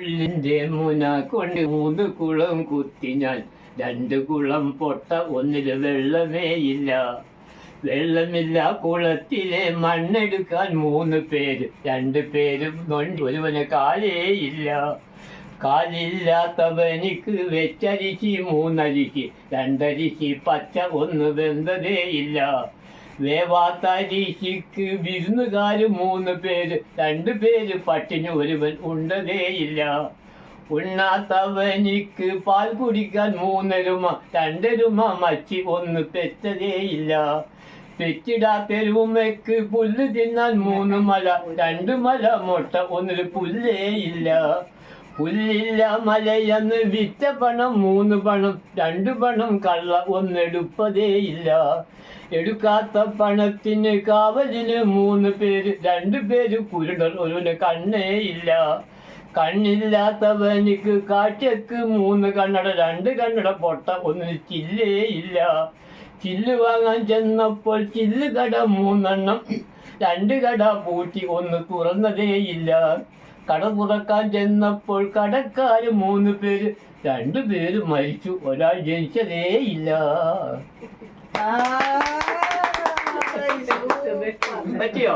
ഉള്ളിന്റെ മുന കൊണ്ട് മൂന്ന് കുളം കുത്തി ഞാൻ രണ്ട് കുളം പൊട്ട ഒന്നിൽ വെള്ളമേ ഇല്ല. വെള്ളമില്ല കുളത്തിലെ മണ്ണെടുക്കാൻ മൂന്ന് പേര്. രണ്ട് പേരും കൊണ്ട് ഒരുവന് കാലേ ഇല്ല. കാലില്ലാത്തവനിക്ക് വെച്ചരിച്ച് മൂന്നരിക്ക്. രണ്ടരിക്ക് പച്ച ഒന്ന് വെന്തതേ ഇല്ല. വേവാത്ത വിരുന്നുകാർ മൂന്ന് പേര്. രണ്ട് പേര് പട്ടിന് ഒരുവൻ ഉണ്ടതേയില്ല ഉണ്ണാത്തവനിക്ക് പാൽ കുടിക്കാൻ മൂന്നരുമ രണ്ടരുമ മച്ചി ഒന്ന് പെറ്റതേയില്ല പെറ്റിടാത്തരുമയ്ക്ക് പുല്ല് തിന്നാൻ മൂന്ന് മല രണ്ട് മല മുട്ട ഒന്നൊരു പുല്ലേ ഇല്ല. പുല്ലില്ല മലയെന്ന് വിറ്റ പണം മൂന്ന് പണം രണ്ട് പണം കള്ള ഒന്നെടുപ്പതേയില്ല എടുക്കാത്ത പണത്തിന് കാവലിന് മൂന്ന് പേര് രണ്ട് പേര് കുരുടർ ഒരുവന് കണ്ണേ ഇല്ല. കണ്ണില്ലാത്തവനിക്ക് കാറ്റക്ക് മൂന്ന് കണ്ണട രണ്ട് കണ്ണട പൊട്ട ഒന്നിന് ചില്ലേ ഇല്ല. ചില്ല് വാങ്ങാൻ ചെന്നപ്പോൾ ചില്ല് കട മൂന്നെണ്ണം രണ്ട് കട പൂട്ടി ഒന്ന് തുറന്നതേയില്ല കട തുറക്കാൻ ചെന്നപ്പോൾ കടക്കാര് മൂന്ന് പേര് രണ്ടു പേര് മരിച്ചു. ഒരാൾ ജനിച്ചതേ ഇല്ല. പറ്റിയോ?